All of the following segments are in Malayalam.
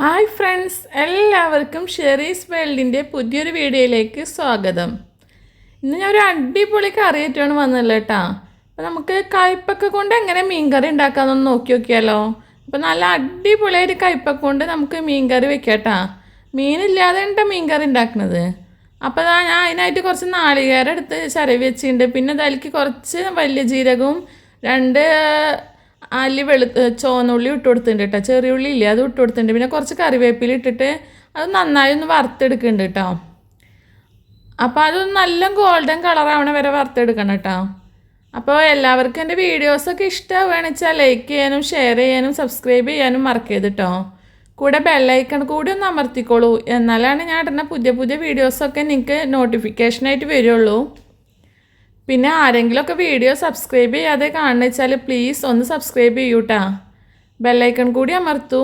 ഹായ് ഫ്രണ്ട്സ് എല്ലാവർക്കും ഷെറീസ് വേൾഡിന്റെ പുതിയൊരു വീഡിയോയിലേക്ക് സ്വാഗതം. ഇന്ന് ഞാൻ ഒരു അടിപൊളി കറിയേറ്റാണ് വന്നല്ലോ കേട്ടോ അപ്പോൾ നമുക്ക് കയ്പ്പൊക്കെ കൊണ്ട് എങ്ങനെ മീൻകറി ഉണ്ടാക്കാമെന്നൊന്ന് നോക്കി നോക്കിയാലോ. അപ്പോൾ നല്ല അടിപൊളിയായിട്ട് കയ്പ്പൊക്കെ കൊണ്ട് നമുക്ക് മീൻകറി വെക്കാം മീനില്ലാതെ ഉണ്ടോ മീൻകറി ഉണ്ടാക്കുന്നത് അപ്പോൾ ഞാൻ അതിനായിട്ട് കുറച്ച് നാളികേരം എടുത്ത് ചരവി വെച്ചിട്ടുണ്ട്. പിന്നെ അതിലേക്ക് കുറച്ച് വലിയ ജീരകവും രണ്ട് അല്ലി വെളു ചുവന്നുള്ളി ഇട്ട് കൊടുത്തിട്ടുണ്ട് കേട്ടോ ചെറിയ ഉള്ളി ഇല്ലേ അത് ഇട്ട് കൊടുത്തിട്ടുണ്ട്. പിന്നെ കുറച്ച് കറിവേപ്പില ഇട്ടിട്ട് അത് നന്നായി ഒന്ന് വറുത്തെടുക്കുന്നുണ്ട് കേട്ടോ അപ്പോൾ അത് നല്ല ഗോൾഡൻ കളറാവണ വരെ വറുത്തെടുക്കണം കേട്ടോ അപ്പോൾ എല്ലാവർക്കും എന്റെ വീഡിയോസൊക്കെ ഇഷ്ടമാവുകയാണെന്ന് വെച്ചാൽ ലൈക്ക് ചെയ്യാനും ഷെയർ ചെയ്യാനും സബ്സ്ക്രൈബ് ചെയ്യാനും മറക്കരുത് കേട്ടോ കൂടെ ബെല്ലൈക്കൺ കൂടി ഒന്ന് അമർത്തിക്കോളൂ. എന്നാലാണ് ഞാൻ ഇടുന്ന പുതിയ പുതിയ വീഡിയോസൊക്കെ നിങ്ങൾക്ക് നോട്ടിഫിക്കേഷനായിട്ട് വരുള്ളൂ. പിന്നെ ആരെങ്കിലുമൊക്കെ വീഡിയോ സബ്സ്ക്രൈബ് ചെയ്യാതെ കാണുന്ന വെച്ചാൽ പ്ലീസ് ഒന്ന് സബ്സ്ക്രൈബ് ചെയ്യൂട്ടാ. ബെല്ലൈക്കൺ കൂടി അമർത്തു.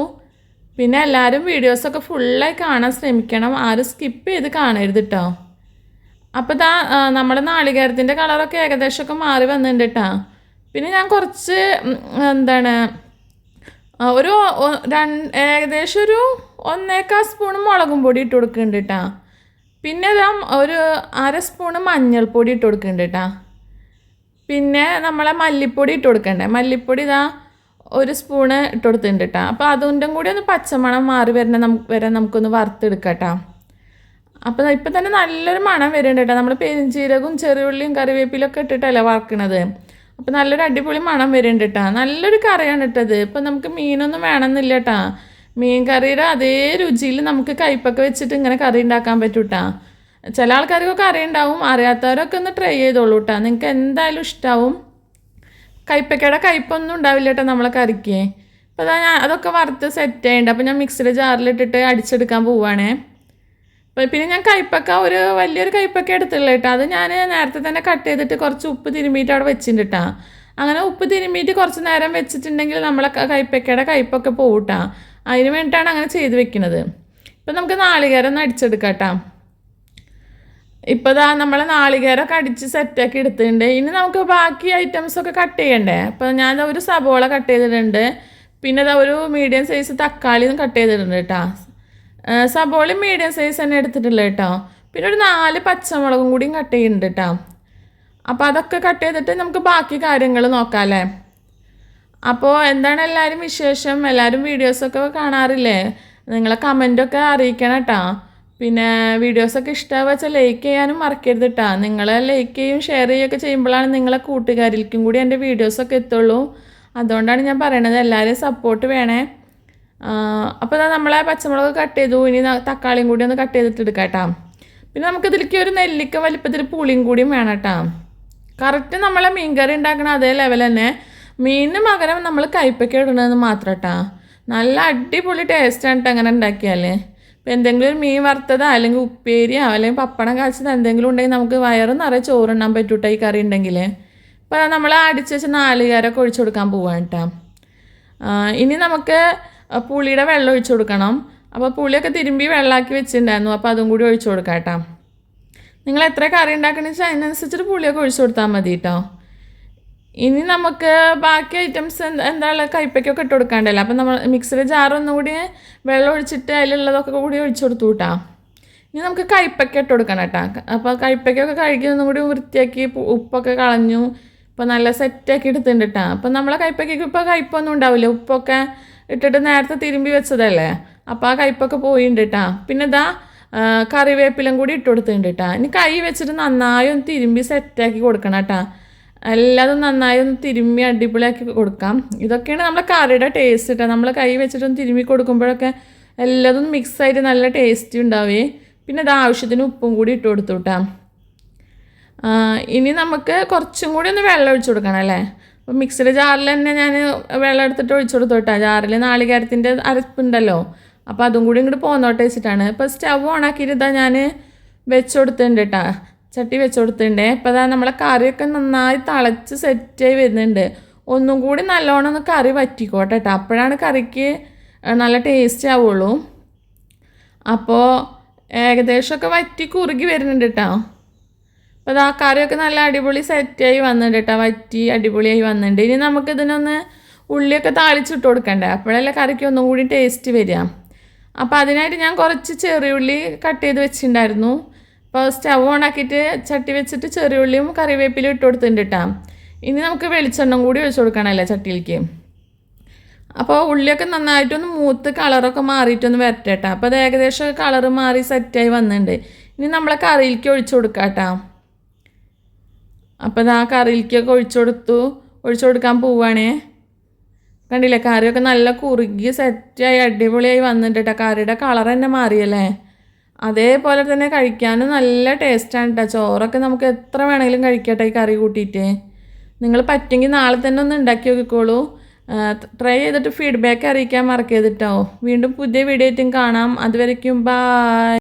പിന്നെ എല്ലാവരും വീഡിയോസൊക്കെ ഫുള്ളായി കാണാൻ ശ്രമിക്കണം. ആരും സ്കിപ്പ് ചെയ്ത് കാണരുത് കേട്ടോ അപ്പോൾ ആ, നമ്മുടെ നാളികേരത്തിന്റെ കളറൊക്കെ ഏകദേശമൊക്കെ മാറി വന്നിട്ടുണ്ട് കേട്ടോ പിന്നെ ഞാൻ കുറച്ച് എന്താണ് ഒരു രണ്ട് ഏകദേശം ഒരു ഒന്നേക്കാൽ സ്പൂൺ മുളകും പൊടി ഇട്ട് കൊടുക്കുന്നുണ്ട് കേട്ടോ പിന്നെ ഇതാ ഒരു അര സ്പൂണ് മഞ്ഞൾപ്പൊടി ഇട്ട് കൊടുക്കുന്നുണ്ട് കേട്ടോ പിന്നെ നമ്മളെ മല്ലിപ്പൊടി ഇട്ട് കൊടുക്കണ്ടേ. മല്ലിപ്പൊടി ഇതാ ഒരു സ്പൂണ് ഇട്ട് കൊടുത്തിട്ടുണ്ട് കേട്ടോ അപ്പോൾ അതുകൊണ്ടും കൂടി ഒന്ന് പച്ചമണം മാറി വരുന്ന നമുക്ക് വരെ നമുക്കൊന്ന് വറുത്തെടുക്കാം അപ്പോൾ ഇപ്പം തന്നെ നല്ലൊരു മണം വരുന്നുണ്ട് കേട്ടോ നമ്മൾ പെരിഞ്ചീരകവും ചെറിയുള്ളിയും കറിവേപ്പിലൊക്കെ ഇട്ടിട്ടല്ലേ വറക്കണത്. അപ്പോൾ നല്ലൊരു അടിപൊളി മണം വരുന്നുണ്ട് കേട്ടോ നല്ലൊരു കറിയാണ് ഇട്ടത് ഇപ്പം നമുക്ക് മീനൊന്നും വേണമെന്നില്ല കേട്ടോ മീൻ കറിയുടെ അതേ രുചിയിൽ നമുക്ക് കയ്പ്പൊക്കെ വെച്ചിട്ട് ഇങ്ങനെ കറി ഉണ്ടാക്കാൻ പറ്റും കേട്ടോ ചില ആൾക്കാർക്കൊക്കെ കറി ഉണ്ടാവും അറിയാത്തവരൊക്കെ ഒന്ന് ട്രൈ ചെയ്തോളൂ കേട്ടോ നിങ്ങൾക്ക് എന്തായാലും ഇഷ്ടാവും. കയ്പ്പക്കയുടെ കയ്പ്പൊന്നും ഉണ്ടാവില്ല കേട്ടോ നമ്മളെ കറിക്ക്. അപ്പോൾ അതാ ഞാൻ അതൊക്കെ വറുത്ത് സെറ്റ് ചെയ്യേണ്ട. അപ്പോൾ ഞാൻ മിക്സിയുടെ ജാറിലിട്ടിട്ട് അടിച്ചെടുക്കാൻ പോവുകയാണേ അപ്പോൾ പിന്നെ ഞാൻ കയ്പ്പക്ക ഒരു വലിയൊരു കയ്പ്പൊക്കെ എടുത്തുള്ള കേട്ടോ അത് ഞാൻ നേരത്തെ തന്നെ കട്ട് ചെയ്തിട്ട് കുറച്ച് ഉപ്പ് തിരുമ്മിയിട്ട് അവിടെ വെച്ചിട്ടുണ്ട് കേട്ടോ അങ്ങനെ ഉപ്പ് തിരുമ്മിയിട്ട് കുറച്ച് നേരം വെച്ചിട്ടുണ്ടെങ്കിൽ നമ്മളെ കയ്പ്പക്കയുടെ കയ്പ്പൊക്കെ പോവും കേട്ടോ അതിന് വേണ്ടിയിട്ടാണ് അങ്ങനെ ചെയ്ത് വെക്കുന്നത്. ഇപ്പം നമുക്ക് നാളികേരം ഒന്ന് അടിച്ചെടുക്കാം ഇപ്പോൾ ഇതാ നമ്മൾ നാളികേരമൊക്കെ അടിച്ച് സെറ്റാക്കി എടുത്തിട്ടുണ്ട്. ഇനി നമുക്ക് ബാക്കി ഐറ്റംസൊക്കെ കട്ട് ചെയ്യണ്ടേ? അപ്പോൾ ഞാൻ ഒരു സബോള കട്ട് ചെയ്തിട്ടുണ്ട്. പിന്നെ ദാ ഒരു മീഡിയം സൈസ് തക്കാളിയും കട്ട് ചെയ്തിട്ടുണ്ട് കേട്ടോ. സബോളയും മീഡിയം സൈസ് തന്നെ എടുത്തിട്ടുള്ളത് കേട്ടോ. പിന്നെ ഒരു നാല് പച്ചമുളകും കൂടിയും കട്ട് ചെയ്യുന്നുണ്ട് കേട്ടോ. അപ്പോൾ അതൊക്കെ കട്ട് ചെയ്തിട്ട് നമുക്ക് ബാക്കി കാര്യങ്ങൾ നോക്കാമല്ലേ അപ്പോൾ എന്താണ് എല്ലാവരും വിശേഷം? എല്ലാവരും വീഡിയോസൊക്കെ കാണാറില്ലേ? നിങ്ങളെ കമന്റൊക്കെ അറിയിക്കണം കേട്ടോ പിന്നെ വീഡിയോസൊക്കെ ഇഷ്ടമാവുക വെച്ചാൽ ലൈക്ക് ചെയ്യാനും മറക്കരുത് കേട്ടോ നിങ്ങൾ ലൈക്ക് ചെയ്യും ഷെയർ ചെയ്യുകയൊക്കെ ചെയ്യുമ്പോഴാണ് നിങ്ങളെ കൂട്ടുകാരിലേക്കും കൂടി എന്റെ വീഡിയോസൊക്കെ എത്തുള്ളൂ. അതുകൊണ്ടാണ് ഞാൻ പറയണത് എല്ലാവരും സപ്പോർട്ട് വേണേ. അപ്പോൾ നമ്മളെ പച്ചമുളക് കട്ട് ചെയ്തു. ഇനി തക്കാളിയും കൂടി ഒന്ന് കട്ട് ചെയ്തിട്ട് എടുക്കാം കേട്ടോ പിന്നെ നമുക്കിതിലേക്ക് ഒരു നെല്ലിക്ക വലിപ്പത്തിൽ പുളിയും കൂടിയും വേണം കേട്ടോ കറക്റ്റ് നമ്മളെ മീൻകറി ഉണ്ടാക്കണ അതേ ലെവൽ തന്നെ. മീനിന് പകരം നമ്മൾ കയ്പ്പൊക്കെ ഇടണമെന്ന് മാത്രം കേട്ടോ നല്ല അടിപൊളി ടേസ്റ്റ് ആണ് അങ്ങനെ ഉണ്ടാക്കിയാൽ ഇപ്പം എന്തെങ്കിലും ഒരു മീൻ വറുത്തതോ അല്ലെങ്കിൽ ഉപ്പേരിയോ അല്ലെങ്കിൽ പപ്പടം കാച്ചതോ എന്തെങ്കിലും ഉണ്ടെങ്കിൽ നമുക്ക് വയറ് നിറയെ ചോറുണ്ണാൻ പറ്റൂട്ടോ ഈ കറി ഉണ്ടെങ്കിൽ അപ്പോൾ നമ്മൾ അടിച്ച് വെച്ച് നാലുകാരൊക്കെ ഒഴിച്ചു കൊടുക്കാൻ പോവാണ് കേട്ടോ ഇനി നമുക്ക് പുളിയുടെ വെള്ളം ഒഴിച്ചു കൊടുക്കണം. അപ്പോൾ പുളിയൊക്കെ തിരുമ്പി വെള്ളമാക്കി വെച്ചിട്ടുണ്ടായിരുന്നു. അപ്പോൾ അതും കൂടി ഒഴിച്ചു കൊടുക്കാം കേട്ടോ നിങ്ങൾ എത്ര കറി ഉണ്ടാക്കണമെന്ന് വെച്ചാൽ അതിനനുസരിച്ചിട്ട് പുളിയൊക്കെ ഒഴിച്ചു കൊടുത്താൽ മതി കേട്ടോ ഇനി നമുക്ക് ബാക്കി ഐറ്റംസ് എന്താ എന്താ ഉള്ളത് കയ്പ്പയ്ക്കൊക്കെ ഇട്ട് കൊടുക്കാണ്ടല്ലോ. അപ്പം നമ്മൾ മിക്സിയുടെ ജാറൊന്നും കൂടി വെള്ളം ഒഴിച്ചിട്ട് അതിലുള്ളതൊക്കെ കൂടി ഒഴിച്ചു കൊടുത്തു കേട്ടോ ഇനി നമുക്ക് കൈപ്പയ്ക്ക ഇട്ട് കൊടുക്കണം കേട്ടോ അപ്പോൾ കയ്പ്പയ്ക്കൊക്കെ കഴിക്കുന്നതും കൂടി വൃത്തിയാക്കി ഉപ്പൊക്കെ കളഞ്ഞു. ഇപ്പോൾ നല്ല സെറ്റാക്കി എടുത്തിട്ടുണ്ട് കേട്ടോ അപ്പം നമ്മളെ കയ്പ്പയ്ക്കൊക്കെ ഇപ്പോൾ കയ്പ്പൊന്നും ഉണ്ടാവില്ല. ഉപ്പൊക്കെ ഇട്ടിട്ട് നേരത്തെ തിരുമ്പി വെച്ചതല്ലേ. അപ്പോൾ ആ കയ്പ്പൊക്കെ പോയിട്ടുണ്ട് കേട്ടോ പിന്നെ ഇതാ കറിവേപ്പിലും കൂടി ഇട്ട് കൊടുത്തിട്ടുണ്ട് കേട്ടോ ഇനി കൈ വെച്ചിട്ട് നന്നായി ഒന്ന് തിരുമ്പി സെറ്റാക്കി കൊടുക്കണം കേട്ടോ എല്ലാതും നന്നായി ഒന്ന് തിരുമ്മി അടിപൊളിയാക്കി കൊടുക്കാം. ഇതൊക്കെയാണ് നമ്മളെ കറിയുടെ ടേസ്റ്റ് കേട്ടോ നമ്മൾ കൈ വെച്ചിട്ടൊന്ന് തിരുമ്മി കൊടുക്കുമ്പോഴൊക്കെ എല്ലാതും മിക്സ് ആയിട്ട് നല്ല ടേസ്റ്റ് ഉണ്ടാവേ. പിന്നെ അത് ആവശ്യത്തിന് ഉപ്പും കൂടി ഇട്ട് കൊടുത്തു കേട്ടോ ഇനി നമുക്ക് കുറച്ചും കൂടി ഒന്ന് വെള്ളം ഒഴിച്ചു കൊടുക്കണം അല്ലേ? അപ്പോൾ മിക്സിയുടെ ജാറിൽ തന്നെ ഞാൻ വെള്ളം എടുത്തിട്ട് ഒഴിച്ചു കൊടുത്തു കേട്ടോ ജാറിൽ നാളികേരത്തിന്റെ അരപ്പുണ്ടല്ലോ. അപ്പോൾ അതും കൂടി ഇങ്ങോട്ട് പോന്നോട്ടെ വെച്ചിട്ടാണ്. ഇപ്പോൾ സ്റ്റവ് ഓണാക്കിയിട്ട് ഇതാ ഞാൻ വെച്ച് കൊടുത്തിട്ടുണ്ട് കേട്ടോ ചട്ടി വെച്ച് കൊടുത്തിട്ടുണ്ട് ഇപ്പോഴാണ് നമ്മളെ കറിയൊക്കെ നന്നായി തിളച്ച് സെറ്റായി വരുന്നുണ്ട്. ഒന്നും കൂടി നല്ലോണം ഒന്ന് കറി വറ്റിക്കോട്ടെ കേട്ടോ അപ്പോഴാണ് കറിക്ക് നല്ല ടേസ്റ്റ് ആവുള്ളൂ. അപ്പോൾ ഏകദേശമൊക്കെ വറ്റി കുറുകി വരുന്നുണ്ട് കേട്ടോ അപ്പോൾ ആ കറിയൊക്കെ നല്ല അടിപൊളി സെറ്റായി വന്നിട്ടുണ്ട് കേട്ടോ വറ്റി അടിപൊളിയായി വന്നിട്ടുണ്ട് ഇനി നമുക്ക് ഇതിനൊന്ന് ഉള്ളിയൊക്കെ താളിച്ചിട്ട് കൊടുക്കണ്ടേ? അപ്പോഴല്ലേ കറിക്ക് ഒന്നും കൂടി ടേസ്റ്റ് വരിക. അപ്പോൾ അതിനായിട്ട് ഞാൻ കുറച്ച് ചെറിയ ഉള്ളി കട്ട് ചെയ്ത് വെച്ചിട്ടുണ്ടായിരുന്നു. അപ്പോൾ സ്റ്റവ് ഓൺ ആക്കിയിട്ട് ചട്ടി വെച്ചിട്ട് ചെറിയുള്ളിയും കറിവേപ്പിലും ഇട്ട് കൊടുത്തിട്ടുണ്ട് കേട്ടോ ഇനി നമുക്ക് വെളിച്ചെണ്ണം കൂടി ഒഴിച്ചു കൊടുക്കണമല്ലേ ചട്ടിയിലേക്ക്. അപ്പോൾ ഉള്ളിയൊക്കെ നന്നായിട്ടൊന്ന് മൂത്ത് കളറൊക്കെ മാറിയിട്ടൊന്ന് വരട്ടെ കേട്ടോ അപ്പോൾ അത് ഏകദേശം കളർ മാറി സെറ്റായി വന്നിട്ടുണ്ട്. ഇനി നമ്മളെ കറിയിലേക്ക് ഒഴിച്ചു കൊടുക്കാം കേട്ടോ അപ്പോൾ ആ കറിയിലേക്കൊക്കെ ഒഴിച്ചു കൊടുത്തു. ഒഴിച്ചു കൊടുക്കാൻ പോവുകയാണേ കണ്ടില്ലേ? കറിയൊക്കെ നല്ല കുറുകി സെറ്റായി അടിപൊളിയായി വന്നിട്ട് കേട്ടോ കറിയുടെ കളർ തന്നെ മാറിയല്ലേ? അതേപോലെ തന്നെ കഴിക്കാനും നല്ല ടേസ്റ്റാണ് കേട്ടോ ചോറൊക്കെ നമുക്ക് എത്ര വേണമെങ്കിലും കഴിക്കട്ടെ ഈ കറി കൂട്ടിയിട്ട്. നിങ്ങൾ പറ്റുമെങ്കിൽ നാളെ തന്നെ ഒന്ന് ഉണ്ടാക്കി നോക്കിക്കോളൂ. ട്രൈ ചെയ്തിട്ട് ഫീഡ്ബാക്ക് അറിയിക്കാൻ മറക്കരുത് കേട്ടോ വീണ്ടും പുതിയ വീഡിയോ ആയിട്ടും കാണാം. അതുവരയ്ക്കും ബായ്